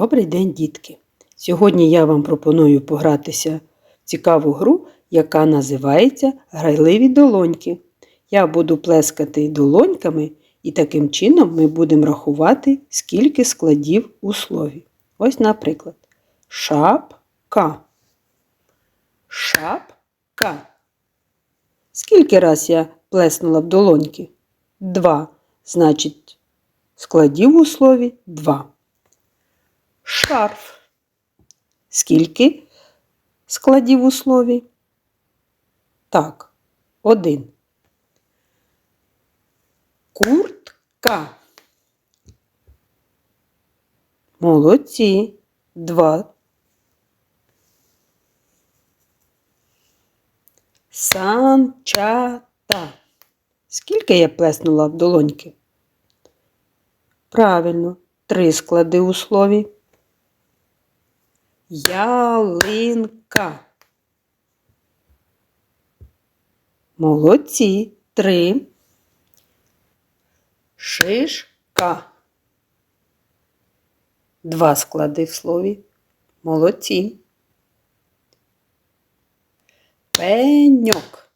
Добрий день, дітки! Сьогодні я вам пропоную погратися в цікаву гру, яка називається Грайливі долоньки. Я буду плескати долоньками, і таким чином ми будемо рахувати, скільки складів у слові. Ось, наприклад, шапка. Шапка. Скільки раз я плеснула в долоньки? Два. Значить, складів у слові два. Шарф. Скільки складів у слові? Так, один. Куртка. Молодці. Два. Санчата. Скільки я плеснула в долоньки? Правильно, три склади у слові. Ялинка. Молодці. Три. Шишка. Два склади в слові. Молодці. Пеньок.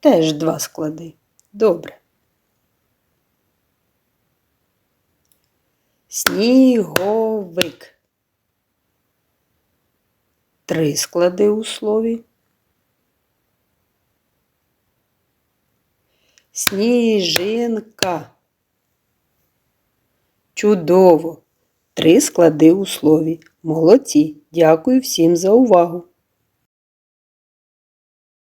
Теж два склади. Добре. Сніговик. Три склади у слові. Сніжинка. Чудово. Три склади у слові. Молодці. Дякую всім за увагу.